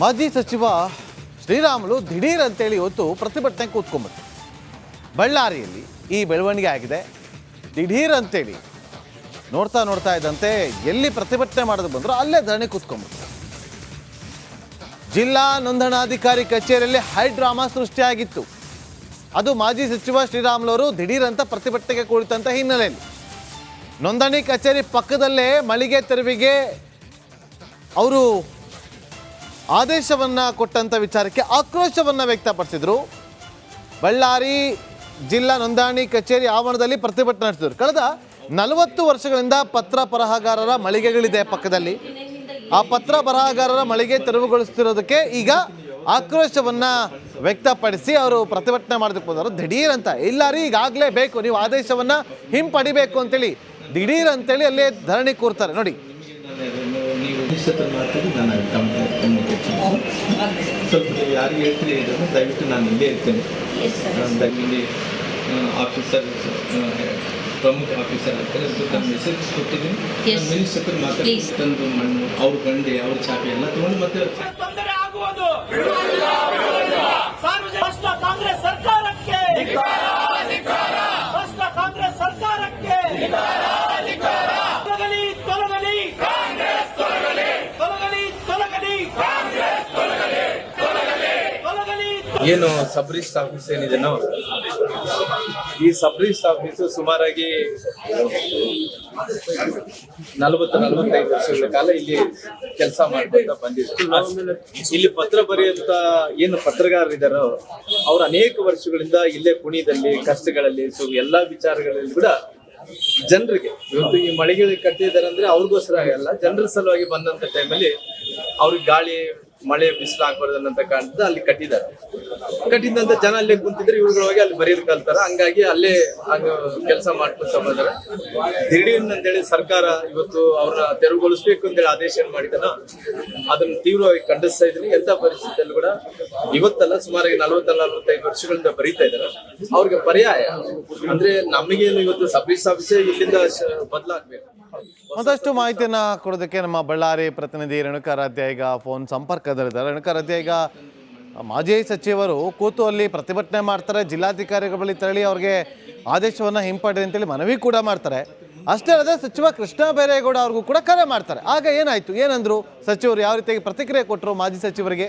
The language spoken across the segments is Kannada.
ಮಾಜಿ ಸಚಿವ ಶ್ರೀರಾಮುಲು ದಿಢೀರ್ ಅಂತೇಳಿ ಇವತ್ತು ಪ್ರತಿಭಟನೆ ಕೂತ್ಕೊಂಡ್ಬಿಟ್ಟು ಬಳ್ಳಾರಿಯಲ್ಲಿ ಈ ಬೆಳವಣಿಗೆ ಆಗಿದೆ. ದಿಢೀರ್ ಅಂತೇಳಿ ನೋಡ್ತಾ ನೋಡ್ತಾ ಇದ್ದಂತೆ ಎಲ್ಲಿ ಪ್ರತಿಭಟನೆ ಮಾಡೋದು ಬಂದರೂ ಅಲ್ಲೇ ಧರಣಿ ಕೂತ್ಕೊಂಡ್ಬಿಟ್ಟು ಜಿಲ್ಲಾ ನೋಂದಣಾಧಿಕಾರಿ ಕಚೇರಿಯಲ್ಲಿ ಹೈ ಡ್ರಾಮಾ ಸೃಷ್ಟಿಯಾಗಿತ್ತು. ಅದು ಮಾಜಿ ಸಚಿವ ಶ್ರೀರಾಮುಲು ಅವರು ದಿಢೀರ್ ಅಂತ ಪ್ರತಿಭಟನೆಗೆ ಕುಳಿತಂತ ಹಿನ್ನೆಲೆಯಲ್ಲಿ. ನೋಂದಣಿ ಕಚೇರಿ ಪಕ್ಕದಲ್ಲೇ ಮಳಿಗೆ ತೆರವಿಗೆ ಅವರು ಆದೇಶವನ್ನ ಕೊಟ್ಟಂತ ವಿಚಾರಕ್ಕೆ ಆಕ್ರೋಶವನ್ನ ವ್ಯಕ್ತಪಡಿಸಿದ್ರು. ಬಳ್ಳಾರಿ ಜಿಲ್ಲಾ ನೋಂದಣಿ ಕಚೇರಿ ಆವರಣದಲ್ಲಿ ಪ್ರತಿಭಟನೆ ನಡೆಸಿದ್ರು. ಕಳೆದ ನಲವತ್ತು ವರ್ಷಗಳಿಂದ ಪತ್ರ ಬರಹಗಾರರ ಮಳಿಗೆಗಳಿದೆ ಪಕ್ಕದಲ್ಲಿ. ಆ ಪತ್ರ ಬರಹಗಾರರ ಮಳಿಗೆ ತೆರವುಗೊಳಿಸ್ತಿರೋದಕ್ಕೆ ಈಗ ಆಕ್ರೋಶವನ್ನ ವ್ಯಕ್ತಪಡಿಸಿ ಅವರು ಪ್ರತಿಭಟನೆ ಮಾಡೋದಕ್ಕೆ ಬಂದರು ದಿಢೀರ್ ಅಂತ ಇಲ್ಲ ರೀ, ಈಗಾಗಲೇ ಬೇಕು, ನೀವು ಆದೇಶವನ್ನ ಹಿಂಪಡಿಬೇಕು ಅಂತೇಳಿ, ದಿಢೀರ್ ಅಂತೇಳಿ ಅಲ್ಲೇ ಧರಣಿ ಕೂರ್ತಾರೆ. ನೋಡಿ ನೀವು ಹತ್ರ ಮಾತಾಡಿ ನಾನು ಕಮ್ಯುನಿಕೇಷನ್ ಸ್ವಲ್ಪ ನೀವು ಯಾರಿಗೆ ಹೇಳ್ತೀರಿ ಇದನ್ನು ದಯವಿಟ್ಟು ನಾನು ಇಲ್ಲೇ ಇರ್ತೇನೆ. ನಾನು ಇಲ್ಲಿ ಆಫೀಸರ್ ಪ್ರಮುಖ ಆಫೀಸರ್ ಆಗ್ತಾರೆ ಅದು ತನ್ನ ಮೆಸೇಜ್ ಕೊಟ್ಟಿದ್ದೀನಿ. ಮಿನಿಸ್ಟರ್ ಮಾತಾಡಿ Please. ತಂದು ಮಣ್ಣು ಅವ್ರ ಗಂಡೆ ಅವ್ರ ಚಾಪೆ ಎಲ್ಲ ತಗೊಂಡು ಮತ್ತೆ ಏನು ಸಬ್ ರಿಜಿಸ್ಟರ್ ಆಫೀಸ್ ಏನಿದೆನೋ ಈ ಸಬ್ರಿಸ್ಟ್ ಆಫೀಸು ಸುಮಾರಾಗಿ ನಲವತ್ತು, ನಲವತ್ತೈದು ವರ್ಷಗಳ ಕಾಲ ಇಲ್ಲಿ ಕೆಲಸ ಮಾಡ್ಕೊಂತ ಬಂದಿದ್ರು. ಇಲ್ಲಿ ಪತ್ರ ಬರೆಯುವಂತ ಏನು ಪತ್ರಗಾರರಿದ್ದಾರೋ ಅವರು ಅನೇಕ ವರ್ಷಗಳಿಂದ ಇಲ್ಲೇ ಕುಣಿದಲ್ಲಿ, ಕಷ್ಟಗಳಲ್ಲಿ, ಸೊ ಎಲ್ಲಾ ವಿಚಾರಗಳಲ್ಲಿ ಕೂಡ ಜನರಿಗೆ ಇವತ್ತು ಈ ಮಳಿಗೆ ಕಟ್ಟಿದ್ದಾರೆ ಅಂದ್ರೆ ಅವ್ರಿಗೋಸ್ಕರ ಆಗಲ್ಲ ಜನರ ಸಲುವಾಗಿ ಬಂದಂತ ಟೈಮಲ್ಲಿ ಅವ್ರಿಗೆ ಗಾಳಿ ಮಳೆ ಬಿಸಿಲು ಆಗ್ಬಾರ್ದು ಅನ್ನೋ ಕಾರಣದಿಂದ ಅಲ್ಲಿ ಕಟ್ಟಿದ್ದಾರೆ. ಕಟ್ಟಿದಂತ ಜನ ಅಲ್ಲೇ ಕುಂತಿದ್ರೆ ಇವುಗಳೊಳಗೆ ಅಲ್ಲಿ ಬರೀರ್ ಕಲ್ತಾರ. ಹಂಗಾಗಿ ಅಲ್ಲೇ ಕೆಲಸ ಮಾಡ್ಕೊಂತ ಬಂದಾರೆ. ದಿಢೀರ್ನ ಅಂತೇಳಿ ಸರ್ಕಾರ ಇವತ್ತು ಅವ್ರನ್ನ ತೆರವುಗೊಳಿಸ್ಬೇಕು ಅಂತೇಳಿ ಆದೇಶ ಏನ್ ಮಾಡಿದನ ಅದನ್ನ ತೀವ್ರವಾಗಿ ಖಂಡಿಸ್ತಾ ಇದ್ರಿ ಎಂತ ಪರಿಸ್ಥಿತಿಯಲ್ಲಿ ಕೂಡ ಇವತ್ತಲ್ಲ ಸುಮಾರಾಗಿ ನಲವತ್ತ ನಲವತ್ತೈದು ವರ್ಷಗಳಿಂದ ಬರೀತಾ ಇದ್ದಾರೆ. ಅವ್ರಿಗೆ ಪರ್ಯಾಯ. ಅಂದ್ರೆ ನಮಗೇನು ಇವತ್ತು ಸಬ್ ರಿಜಿಸ್ಟರ್ ಆಫೀಸೇ ಇಲ್ಲಿಂದ ಬದಲಾಗ್ಬೇಕು. ಮತ್ತಷ್ಟು ಮಾಹಿತಿಯನ್ನ ಕೊಡೋದಕ್ಕೆ ನಮ್ಮ ಬಳ್ಳಾರಿ ಪ್ರತಿನಿಧಿ ರೇಣುಕಾರಾಧ್ಯ ಈಗ ಫೋನ್ ಸಂಪರ್ಕದಲ್ಲಿದ್ದಾರೆ ರೇಣುಕಾರಾಧ್ಯ ಈಗ ಮಾಜಿ ಸಚಿವರು ಕೂತು ಅಲ್ಲಿ ಪ್ರತಿಭಟನೆ ಮಾಡ್ತಾರೆ, ಜಿಲ್ಲಾಧಿಕಾರಿಗಳ ಬಳಿ ತೆರಳಿ ಅವ್ರಿಗೆ ಆದೇಶವನ್ನು ಹಿಂಪಡಿ ಅಂತೇಳಿ ಮನವಿ ಕೂಡ ಮಾಡ್ತಾರೆ. ಅಷ್ಟೇ ಅಲ್ಲದೆ ಸಚಿವ ಕೃಷ್ಣ ಬೈರೇಗೌಡ ಅವ್ರಿಗೂ ಕೂಡ ಕರೆ ಮಾಡ್ತಾರೆ. ಆಗ ಏನಾಯ್ತು? ಏನಂದ್ರು ಸಚಿವರು ಯಾವ ರೀತಿಯಾಗಿ ಪ್ರತಿಕ್ರಿಯೆ ಕೊಟ್ಟರು ಮಾಜಿ ಸಚಿವರಿಗೆ?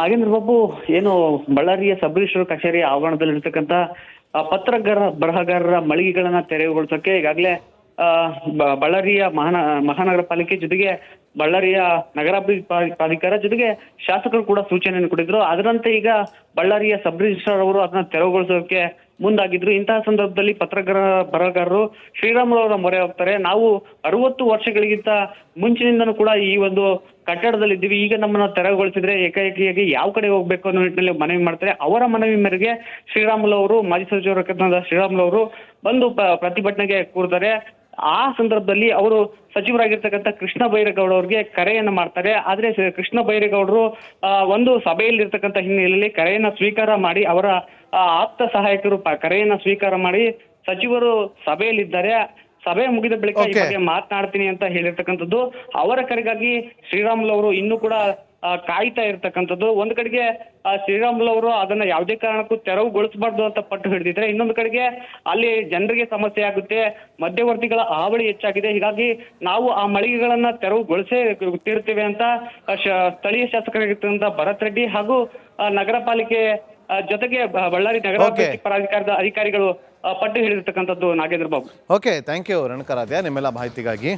ನಾಗೇಂದ್ರ ಬಾಬು, ಏನು ಬಳ್ಳಾರಿಯ ಸಬ್ ರಿಜಿಸ್ಟರ್ ಕಚೇರಿ ಆವರಣದಲ್ಲಿರ್ತಕ್ಕಂಥ ಪತ್ರಗಾರ ಬರಹಗಾರರ ಮಳಿಗೆಗಳನ್ನ ತೆರವುಗೊಳಿಸೋಕೆ ಈಗಾಗಲೇ ಬಳ್ಳಾರಿಯ ಮಹಾನ, ಮಹಾನಗರ ಪಾಲಿಕೆ ಜೊತೆಗೆ ಬಳ್ಳಾರಿಯ ನಗರಾಭಿವೃದ್ಧಿ ಪ್ರಾಧಿಕಾರ ಜೊತೆಗೆ ಶಾಸಕರು ಕೂಡ ಸೂಚನೆಯನ್ನು ಕೊಟ್ಟಿದ್ರು. ಅದರಂತೆ ಈಗ ಬಳ್ಳಾರಿಯ ಸಬ್ ರಿಜಿಸ್ಟ್ರಾರ್ ಅವರು ಅದನ್ನ ತೆರವುಗೊಳಿಸೋಕೆ ಮುಂದಾಗಿದ್ರು. ಇಂತಹ ಸಂದರ್ಭದಲ್ಲಿ ಪತ್ರಕರ ಬರಹಗಾರರು ಶ್ರೀರಾಮುಲು ಅವರ ಮೊರೆ ಹೋಗ್ತಾರೆ. ನಾವು ಅರವತ್ತು ವರ್ಷಗಳಿಗಿಂತ ಮುಂಚಿನಿಂದನೂ ಕೂಡ ಈ ಒಂದು ಕಟ್ಟಡದಲ್ಲಿ ಇದ್ದೀವಿ ಈಗ ನಮ್ಮನ್ನ ತೆರವುಗೊಳಿಸಿದ್ರೆ ಏಕಾಏಕಿಯಾಗಿ ಯಾವ ಕಡೆ ಹೋಗ್ಬೇಕು ಅನ್ನೋ ನಿಟ್ಟಿನಲ್ಲಿ ಮನವಿ ಮಾಡ್ತಾರೆ. ಅವರ ಮನವಿ ಮೇರೆಗೆ ಶ್ರೀರಾಮುಲು ಅವರು, ಮಾಜಿ ಸಚಿವರು ಶ್ರೀರಾಮುಲು ಅವರು ಬಂದು ಪ್ರತಿಭಟನೆಗೆ ಕೂರ್ತಾರೆ ಆ ಸಂದರ್ಭದಲ್ಲಿ ಅವರು ಸಚಿವರಾಗಿರ್ತಕ್ಕಂಥ ಕೃಷ್ಣ ಬೈರೇಗೌಡ ಅವ್ರಿಗೆ ಕರೆಯನ್ನ ಮಾಡ್ತಾರೆ. ಆದ್ರೆ ಕೃಷ್ಣ ಬೈರೇಗೌಡರು ಒಂದು ಸಭೆಯಲ್ಲಿರ್ತಕ್ಕಂಥ ಹಿನ್ನೆಲೆಯಲ್ಲಿ ಕರೆಯನ್ನ ಸ್ವೀಕಾರ ಮಾಡಿ ಅವರ ಆಪ್ತ ಸಹಾಯಕರು ಕರೆಯನ್ನು ಕರೆಯನ್ನ ಸ್ವೀಕಾರ ಮಾಡಿ ಸಚಿವರು ಸಭೆಯಲ್ಲಿದ್ದಾರೆ. ಸಭೆ ಮುಗಿದ ಬಳಿಕ ಈ ಬಗ್ಗೆ ಮಾತನಾಡ್ತೀನಿ ಅಂತ ಹೇಳಿರ್ತಕ್ಕಂಥದ್ದು. ಅವರ ಕರೆಗಾಗಿ ಶ್ರೀರಾಮುಲು ಅವರು ಇನ್ನೂ ಕೂಡ ಕಾಯ್ತಾ ಇರ್ತಕ್ಕಂಥದ್ದು. ಒಂದ್ ಕಡೆಗೆ ಶ್ರೀರಾಮುಲು ಅವರು ಅದನ್ನ ಯಾವುದೇ ಕಾರಣಕ್ಕೂ ತೆರವುಗೊಳಿಸಬಾರ್ದು ಅಂತ ಪಟ್ಟು ಹಿಡಿದಿದ್ರೆ ಇನ್ನೊಂದು ಕಡೆಗೆ ಅಲ್ಲಿ ಜನರಿಗೆ ಸಮಸ್ಯೆ ಆಗುತ್ತೆ ಮಧ್ಯವರ್ತಿಗಳ ಹಾವಳಿ ಹೆಚ್ಚಾಗಿದೆ. ಹೀಗಾಗಿ ನಾವು ಆ ಮಳಿಗೆಗಳನ್ನ ತೆರವುಗೊಳಿಸೇ ತೀರ್ತೇವೆ ಅಂತ ಸ್ಥಳೀಯ ಶಾಸಕರಾಗಿರ್ತಕ್ಕಂಥ ಭರತ್ ರೆಡ್ಡಿ ಹಾಗೂ ನಗರ ಪಾಲಿಕೆ ಜೊತೆಗೆ ಬಳ್ಳಾರಿ ನಗರಾಭಿವೃದ್ಧಿ ಪ್ರಾಧಿಕಾರದ ಅಧಿಕಾರಿಗಳು ಪಟ್ಟು ಹಿಡಿದಿರ್ತಕ್ಕಂಥದ್ದು Nagendra Babu. Okay thank you Ranakaradhya ನಿಮ್ಮೆಲ್ಲ ಮಾಹಿತಿಗಾಗಿ.